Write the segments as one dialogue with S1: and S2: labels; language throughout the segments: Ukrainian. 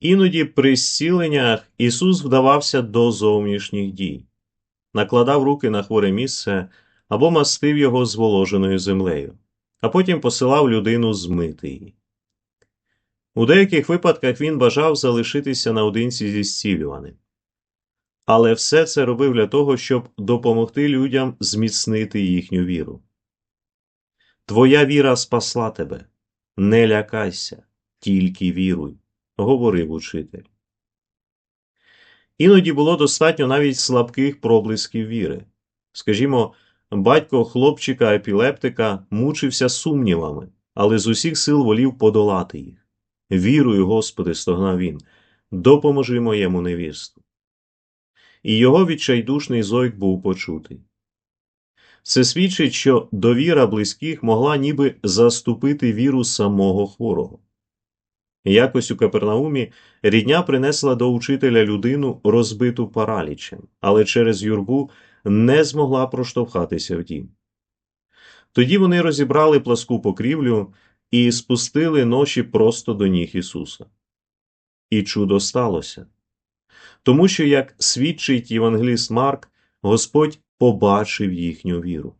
S1: Іноді при зціленнях Ісус вдавався до зовнішніх дій, накладав руки на хворе місце або мастив його зволоженою землею, а потім посилав людину змити її. У деяких випадках він бажав залишитися наодинці зі зцілюваним. Але все це робив для того, щоб допомогти людям зміцнити їхню віру. Твоя віра спасла тебе. Не лякайся, тільки віруй, говорив учитель. Іноді було достатньо навіть слабких проблисків віри. Скажімо, батько хлопчика епілептика мучився сумнівами, але з усіх сил волів подолати їх. Вірую, Господи, стогнав він, допоможи моєму невісту. І його відчайдушний зойк був почутий. Це свідчить, що довіра близьких могла ніби заступити віру самого хворого. Якось у Капернаумі рідня принесла до учителя людину, розбиту паралічем, але через юрбу не змогла проштовхатися в дім. Тоді вони розібрали пласку покрівлю і спустили ноші просто до ніг Ісуса. І чудо сталося. Тому що, як свідчить євангеліст Марк, Господь побачив їхню віру.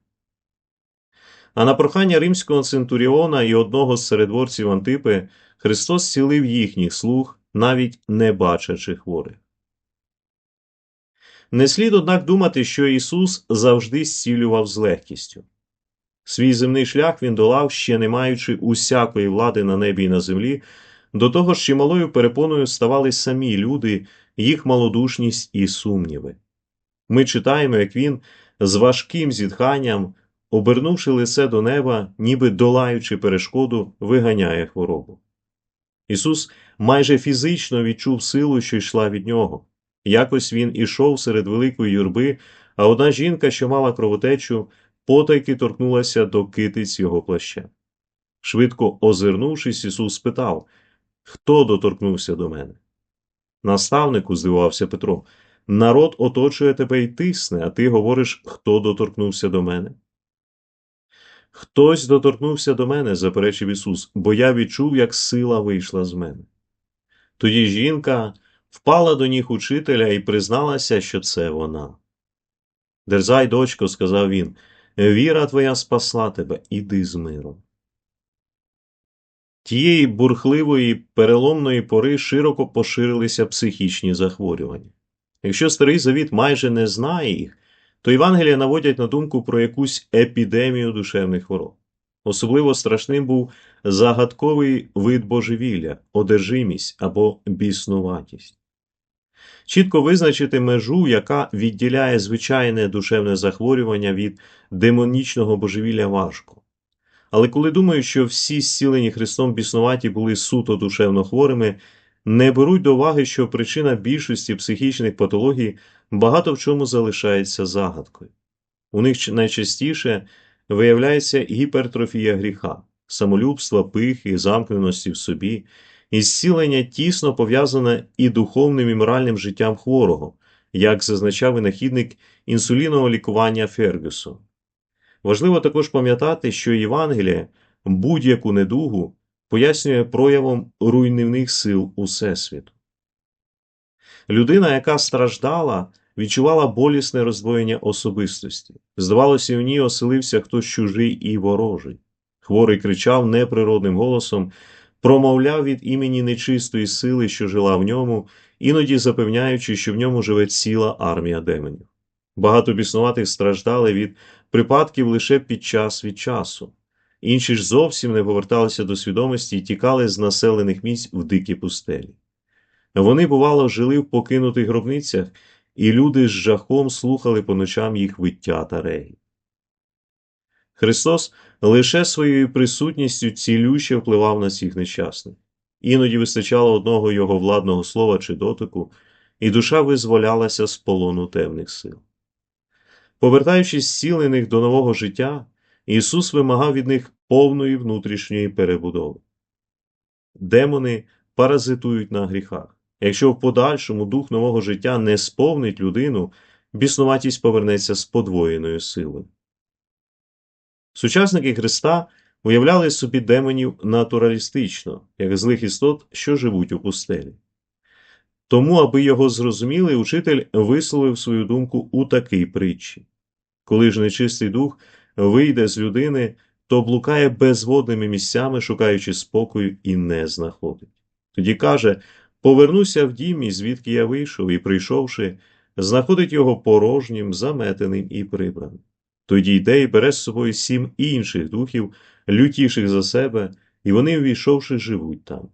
S1: А на прохання римського центуріона і одного з середворців Антипи Христос зцілив їхніх слуг, навіть не бачачи хворих. Не слід, однак, думати, що Ісус завжди зцілював з легкістю. Свій земний шлях він долав, ще не маючи усякої влади на небі і на землі, до того ж чималою перепоною ставали самі люди, їх малодушність і сумніви. Ми читаємо, як він з важким зітханням, обернувши лице до неба, ніби долаючи перешкоду, виганяє хворобу. Ісус майже фізично відчув силу, що йшла від нього. Якось він ішов серед великої юрби, а одна жінка, що мала кровотечу, потайки торкнулася до китиць його плаща. Швидко озирнувшись, Ісус спитав Хто доторкнувся до мене? Наставнику, здивувався Петро, народ оточує тебе і тисне, а ти говориш, хто доторкнувся до мене? Хтось доторкнувся до мене, заперечив Ісус, бо я відчув, як сила вийшла з мене. Тоді жінка впала до ніг учителя і призналася, що це вона. Дерзай, дочко, сказав він, віра твоя спасла тебе, іди з миром. Тієї бурхливої переломної пори широко поширилися психічні захворювання. Якщо старий завіт майже не знає їх, то Євангелія наводять на думку про якусь епідемію душевних хвороб. Особливо страшним був загадковий вид божевілля, одержимість або біснуватість. Чітко визначити межу, яка відділяє звичайне душевне захворювання від демонічного божевілля важко. Але коли думаю, що всі зцілені Христом біснуваті були суто душевно хворими, не беруть до уваги, що причина більшості психічних патологій багато в чому залишається загадкою. У них найчастіше виявляється гіпертрофія гріха, самолюбства, пихи, замкненості в собі, і зцілення тісно пов'язане і духовним і моральним життям хворого, як зазначав винахідник інсулінового лікування Фергюсон. Важливо також пам'ятати, що Євангеліє будь-яку недугу пояснює проявом руйнівних сил Усесвіту. Людина, яка страждала, відчувала болісне роздвоєння особистості. Здавалося, у ній оселився хтось чужий і ворожий. Хворий кричав неприродним голосом, промовляв від імені нечистої сили, що жила в ньому, іноді запевняючи, що в ньому живе ціла армія демонів. Багато біснуватих страждали від припадків лише під час від часу. Інші ж зовсім не поверталися до свідомості і тікали з населених місць в дикі пустелі. Вони, бувало, жили в покинутих гробницях, і люди з жахом слухали по ночам їх виття та регі. Христос лише своєю присутністю цілюще впливав на цих нещасних. Іноді вистачало одного його владного слова чи дотику, і душа визволялася з полону темних сил. Повертаючись зцілених до нового життя, Ісус вимагав від них повної внутрішньої перебудови. Демони паразитують на гріхах. Якщо в подальшому дух нового життя не сповнить людину, біснуватість повернеться з подвоєною силою. Сучасники Христа уявляли собі демонів натуралістично, як злих істот, що живуть у пустелі. Тому, аби його зрозуміли, учитель висловив свою думку у такій притчі. Коли ж нечистий дух вийде з людини, то блукає безводними місцями, шукаючи спокою, і не знаходить. Тоді каже Повернуся в дім, і звідки я вийшов, і, прийшовши, знаходить його порожнім, заметеним і прибраним. Тоді йде і бере з собою сім інших духів, лютіших за себе, і вони, увійшовши, живуть там.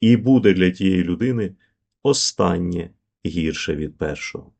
S1: І буде для тієї людини останнє гірше від першого.